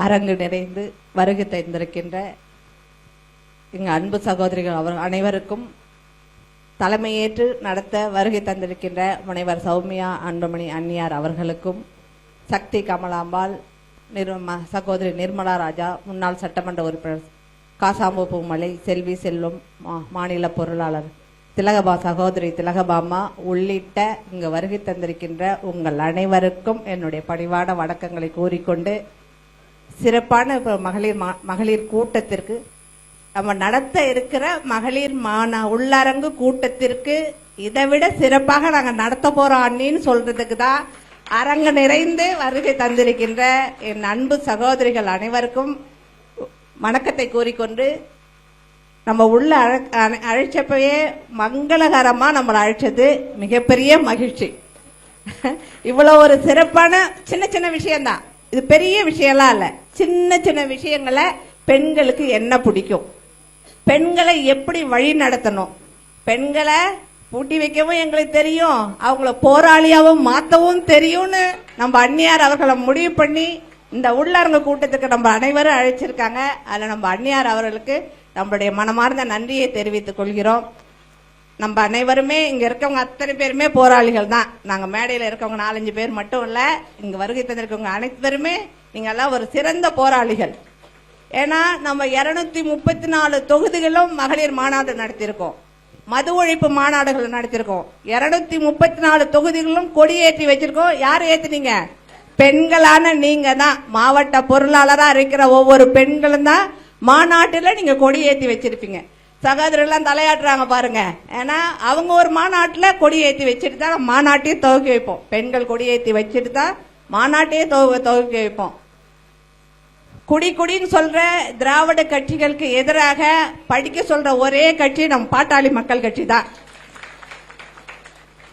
அரங்கு நிறைந்து வருகை தந்திருக்கின்ற எங்கள் அன்பு சகோதரிகள் அவர் அனைவருக்கும் தலைமையேற்று நடத்த வருகை தந்திருக்கின்ற முனைவர் சௌமியா அன்புமணி அன்னியார் அவர்களுக்கும் சக்தி கமலாம்பாள் நிர்ம சகோதரி நிர்மலா ராஜா முன்னாள் சட்டமன்ற உறுப்பினர் காசாம்பு பூமலை செல்வி செல்வம் மா- மாநில பொருளாளர் திலகபா சகோதரி திலகபாமா உள்ளிட்ட இங்கு வருகை தந்திருக்கின்ற உங்கள் அனைவருக்கும் என்னுடைய பணிவான வணக்கங்களை கூறிக்கொண்டு சிறப்பான இப்போ மகளிர் மா- மகளிர் கூட்டத்திற்கு. நம்ம நடத்த இருக்கிற மகளிர் மான உள்ளரங்கு கூட்டத்திற்கு இதை விட சிறப்பாக நாங்கள் நடத்த போகிறோம் அண்ணின்னு சொல்றதுக்கு தான் அரங்கு நிறைந்து வருகை தந்திருக்கின்ற என் அன்பு சகோதரிகள் அனைவருக்கும் வணக்கத்தை கூறிக்கொண்டு நம்ம உள்ள அழ- அழைச்சப்பவே மங்களகரமாக நம்மளை அழைச்சது மிகப்பெரிய மகிழ்ச்சி. இவ்வளோ ஒரு சிறப்பான சின்ன சின்ன விஷயம்தான். இது பெரிய விஷயம்லாம் இல்ல. சின்ன சின்ன விஷயங்களை பெண்களுக்கு என்ன பிடிக்கும்? பெண்களை எப்படி வழி நடத்தணும்? பெண்களை பூட்டி வைக்கவும் எங்களுக்கு தெரியும். அவங்கள போராளியாவும் மாத்தவும் தெரியும்னு நம்ம அந்நியார் அவர்களை முடிவு பண்ணி இந்த உள்ளரங்க கூட்டத்துக்கு நம்ம அனைவரும் அழைச்சிருக்காங்க. அதுல நம்ம அந்நியார் அவர்களுக்கு நம்மளுடைய மனமார்ந்த நன்றியை தெரிவித்துக் கொள்கிறோம். நம்ம அனைவருமே இங்க இருக்கவங்க அத்தனை பேருமே போராளிகள் தான் நாங்க மேடையில இருக்கவங்க நாலஞ்சு பேர் மட்டும் இல்ல இங்க வருகை தந்திருக்கவங்க அனைவருமே நீங்க எல்லாம் ஒரு சிறந்த போராளிகள். ஏன்னா நம்ம இருநூத்தி முப்பத்தி நாலு தொகுதிகளும் மகளிர் மாநாடு நடத்தியிருக்கோம். மது ஒழிப்பு மாநாடுகள் நடத்தியிருக்கோம். இருநூத்தி முப்பத்தி நாலு தொகுதிகளும் கொடியேற்றி வச்சிருக்கோம். யார் ஏத்துனீங்க? பெண்களான நீங்க தான் மாவட்ட பொருளாளராக இருக்கிற ஒவ்வொரு பெண்களும் தான் மாநாட்டில் நீங்க கொடியேற்றி வச்சிருப்பீங்க. சகோதரர்லாம் தலையாட்டுறாங்க பாருங்க. ஏன்னா அவங்க ஒரு மாநாட்டுல கொடியேற்றி வச்சுட்டு தான் மாநாட்டையும் மாநாட்டையே துவக்கி வைப்போம். பெண்கள் கொடியேற்றி வச்சுட்டு தான் மாநாட்டையே துவ- துவக்கி வைப்போம். குடி குடின்னு சொல்ற திராவிட கட்சிகளுக்கு எதிராக படிக்க சொல்ற ஒரே கட்சி நம் பாட்டாளி மக்கள் கட்சி தான்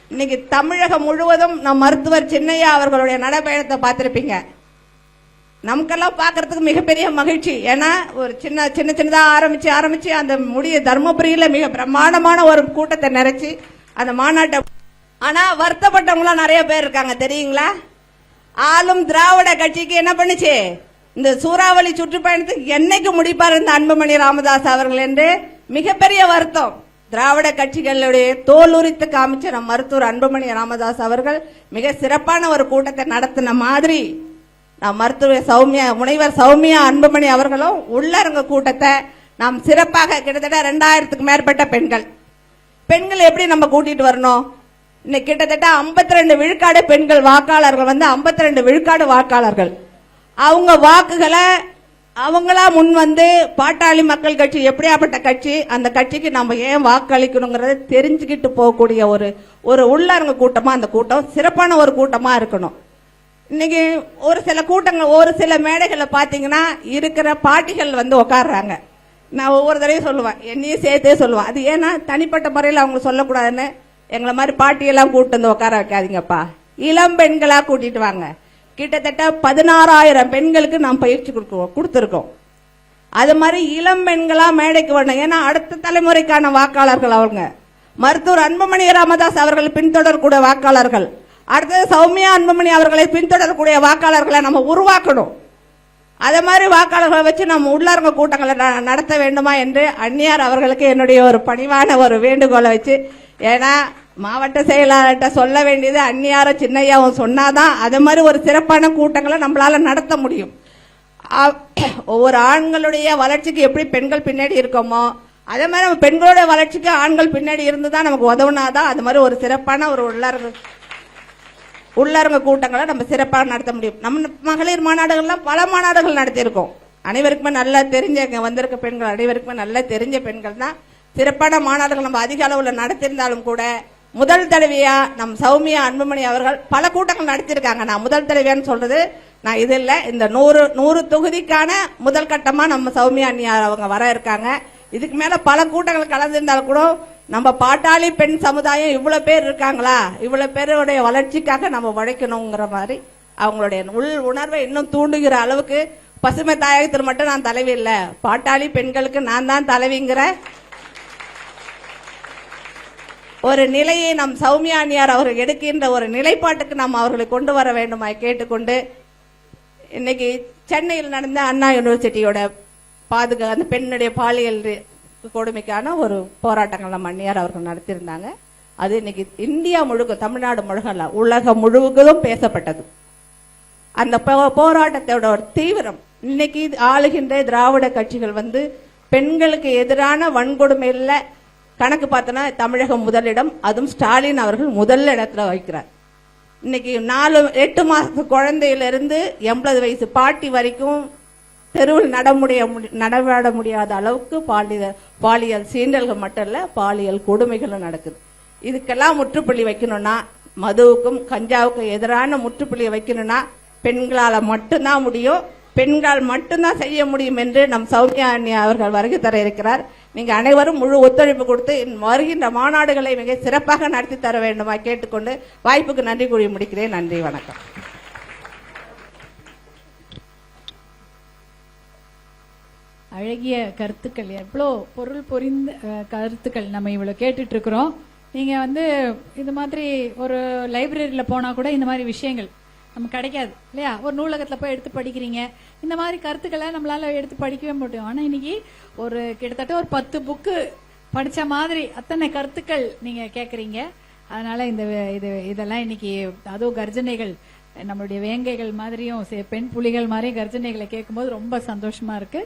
இன்னைக்கு தமிழகம் முழுவதும் நம் மருத்துவர் சின்னையா அவர்களுடைய நடைபயணத்தை பார்த்திருப்பீங்க. நமக்கெல்லாம் பார்க்கறதுக்கு மிகப்பெரிய மகிழ்ச்சி. ஏன்னா ஒரு சின்ன சின்ன சின்னதாக ஆரம்பிச்சு ஆரம்பிச்சு அந்த முடிய தர்மபுரியில மிக பிரம்மாண்டமான ஒரு கூட்டத்தை நிறைச்சி அந்த மாநாட்டை ஆனா வருத்தப்பட்டவங்களாம் நிறைய பேர் இருக்காங்க தெரியுங்களா? ஆளும் திராவிட கட்சிக்கு என்ன பண்ணுச்சு? இந்த சூறாவளி சுற்றுப்பயணத்துக்கு என்னைக்கு முடிப்பார் இந்த அன்புமணி ராமதாஸ் அவர்கள் என்று மிகப்பெரிய வருத்தம். திராவிட கட்சிகளுடைய தோல் உரித்து காமிச்ச நம் மருத்துவர் அன்புமணி ராமதாஸ் அவர்கள் மிக சிறப்பான ஒரு கூட்டத்தை நடத்தின மாதிரி நாம் மருத்துவ சௌமியா முனைவர் சௌமியா அன்புமணி அவர்களும் உள்ளரங்க கூட்டத்தை நாம் சிறப்பாக கிட்டத்தட்ட ரெண்டாயிரத்துக்கு மேற்பட்ட பெண்கள். பெண்கள் எப்படி நம்ம கூட்டிட்டு வரணும்? இன்னைக்கு கிட்டத்தட்ட 52 ரெண்டு விழுக்காடு பெண்கள் வாக்காளர்கள் வந்து 52 ரெண்டு விழுக்காடு வாக்காளர்கள். அவங்க வாக்குகளை அவங்களா முன் வந்து பாட்டாளி மக்கள் கட்சி எப்படியாப்பட்ட கட்சி அந்த கட்சிக்கு நம்ம ஏன் வாக்களிக்கணுங்கிறத தெரிஞ்சுக்கிட்டு போகக்கூடிய ஒரு ஒரு உள்ளரங்க கூட்டமா அந்த கூட்டம் சிறப்பான ஒரு கூட்டமா இருக்கணும். இன்னைக்கு ஒரு சில கூட்டங்கள் ஒரு சில மேடைகளில் பார்த்தீங்கன்னா இருக்கிற பாட்டிகள் வந்து உட்கார்றாங்க நான் ஒவ்வொரு தடவையும் சொல்லுவேன். என்னையும் சேர்த்தே சொல்லுவேன். அது ஏன்னா தனிப்பட்ட முறையில் அவங்க சொல்லக்கூடாதுன்னு எங்களை மாதிரி பாட்டியெல்லாம் கூட்டு வந்து உட்கார வைக்காதீங்கப்பா. இளம் பெண்களாக கூட்டிட்டு வாங்க. கிட்டத்தட்ட பதினாறாயிரம் பெண்களுக்கு நாம் பயிற்சி கொடுக்குவோம் கொடுத்துருக்கோம். அது மாதிரி இளம் பெண்களாக மேடைக்கு வரணும். ஏன்னா அடுத்த தலைமுறைக்கான வாக்காளர்கள் அவங்க. மருத்துவர் அன்புமணி ராமதாஸ் அவர்கள் பின்தொடரக்கூடிய வாக்காளர்கள். அடுத்தது சௌமியா அன்புமணி அவர்களை பின்தொடரக்கூடிய வாக்காளர்களை நம்ம உருவாக்கணும். அதே மாதிரி வாக்காளர்களை வச்சு நம்ம உள்ளரங்க கூட்டங்களை ந- நடத்த வேண்டுமா என்று அந்நியார் அவர்களுக்கு என்னுடைய ஒரு பணிவான ஒரு வேண்டுகோளை வச்சு ஏன்னா மாவட்ட செயலாளர்கிட்ட சொல்ல வேண்டியது அந்நியார சின்னையாவும் சொன்னாதான் அதே மாதிரி ஒரு சிறப்பான கூட்டங்களை நம்மளால நடத்த முடியும். ஒவ்வொரு ஆண்களுடைய வளர்ச்சிக்கு எப்படி பெண்கள் பின்னாடி இருக்கோமோ அதே மாதிரி நம்ம பெண்களுடைய வளர்ச்சிக்கு ஆண்கள் பின்னாடி இருந்து தான் நமக்கு உதவுனாதான் அது மாதிரி ஒரு சிறப்பான ஒரு உள்ளார்கள் உள்ளரங்க கூட்டங்களை நம்ம சிறப்பாக நடத்த முடியும். நம்ம மகளிர் மாநாடுகள்லாம் பல மாநாடுகள் நடத்தியிருக்கோம். அனைவருக்குமே நல்லா தெரிஞ்ச இங்கே வந்திருக்க பெண்கள் அனைவருக்குமே நல்லா தெரிஞ்ச பெண்கள் தான். சிறப்பான மாநாடுகள் நம்ம அதிக அளவில் நடத்தியிருந்தாலும் கூட முதல் தலைவியா நம் சௌமியா அன்புமணி அவர்கள் பல கூட்டங்கள் நடத்தியிருக்காங்க. நான் முதல் தலைவியான்னு சொல்றது நான் இது இல்லை. இந்த நூறு நூறு தொகுதிக்கான முதல் கட்டமாக நம்ம சௌமியா அண்ணியார் அவங்க வர இருக்காங்க. இதுக்கு மேல பல கூட்டங்கள் கலந்திருந்தாலும் கூட நம்ம பாட்டாளி பெண் சமுதாயம் இவ்வளவு பேர் இருக்காங்களா? இவ்வளவு பேருடைய வளர்ச்சிக்காக நம்ம உழைக்கணுங்கிற மாதிரி அவங்களுடைய உள் உணர்வை இன்னும் தூண்டுகிற அளவுக்கு பசுமை தாயகத்தில் மட்டும் நான் தலைவி இல்ல. பாட்டாளி பெண்களுக்கு நான் தான் தலைவிங்கிற ஒரு நிலையை நம் சௌமியானியார் அவர்கள் எடுக்கின்ற ஒரு நிலைப்பாட்டுக்கு நாம் அவர்களை கொண்டு வர வேண்டுமாய் கேட்டுக்கொண்டு இன்னைக்கு சென்னையில் நடந்த அண்ணா யூனிவர்சிட்டியோட பாதுகா அந்த பெண்ணுடைய பாலியல் கொடுமைக்கான ஒரு போராட்டங்களை மன்னியார் அவர்கள் நடத்தியிருந்தாங்க. அது இன்னைக்கு இந்தியா முழுக்க தமிழ்நாடு முழுகல உலகம் முழுவதும் பேசப்பட்டது. அந்த போ- போராட்டத்தோட ஒரு தீவிரம். இன்னைக்கு ஆளுகின்ற திராவிட கட்சிகள் வந்து பெண்களுக்கு எதிரான வன்கொடுமையில கணக்கு பார்த்தோன்னா தமிழகம் முதலிடம் அதுவும் ஸ்டாலின் அவர்கள் முதல் இடத்துல வைக்கிறார் இன்னைக்கு நாலு எட்டு மாசத்து குழந்தையிலிருந்து எண்பது வயசு பாட்டி வரைக்கும் தெருவில் நட முடிய நடவாட முடியாத அளவுக்கு பாலியல் பாலியல் சீண்டல்கள் மட்டும் இல்ல பாலியல் கொடுமைகளும் நடக்குது. இதுக்கெல்லாம் முற்றுப்புள்ளி வைக்கணும்னா மதுவுக்கும் கஞ்சாவுக்கும் எதிரான முற்றுப்புள்ளியை வைக்கணும்னா பெண்களால மட்டும்தான் முடியும். பெண்கள் மட்டும்தான் செய்ய முடியும் என்று நம் சௌமியா அண்ணி அவர்கள் வருகை தர இருக்கிறார். நீங்க அனைவரும் முழு ஒத்துழைப்பு கொடுத்து வருகின்ற மாநாடுகளை மிக சிறப்பாக நடத்தி தர வேண்டுமா கேட்டுக்கொண்டு வாய்ப்புக்கு நன்றி கூறி முடிக்கிறேன். நன்றி வணக்கம். அழகிய கருத்துக்கள் எவ்வளோ பொருள் புரிந்த கருத்துக்கள் நம்ம இவ்வளோ கேட்டுட்டு இருக்கிறோம் நீங்க வந்து இது மாதிரி ஒரு லைப்ரரியில் போனா கூட இந்த மாதிரி விஷயங்கள் நமக்கு கிடைக்காது இல்லையா? ஒரு நூலகத்தில் போய் எடுத்து படிக்கிறீங்க. இந்த மாதிரி கருத்துக்களை நம்மளால எடுத்து படிக்கவே முடியும். ஆனால் இன்னைக்கு ஒரு கிட்டத்தட்ட ஒரு பத்து புக்கு படித்த மாதிரி அத்தனை கருத்துக்கள் நீங்க கேட்குறீங்க அதனால இந்த இது இதெல்லாம் இன்னைக்கு அதுவும் கர்ஜனைகள் நம்மளுடைய வேங்கைகள் மாதிரியும் பெண் புலிகள் மாதிரியும் கர்ஜனைகளை கேட்கும்போது ரொம்ப சந்தோஷமா இருக்கு.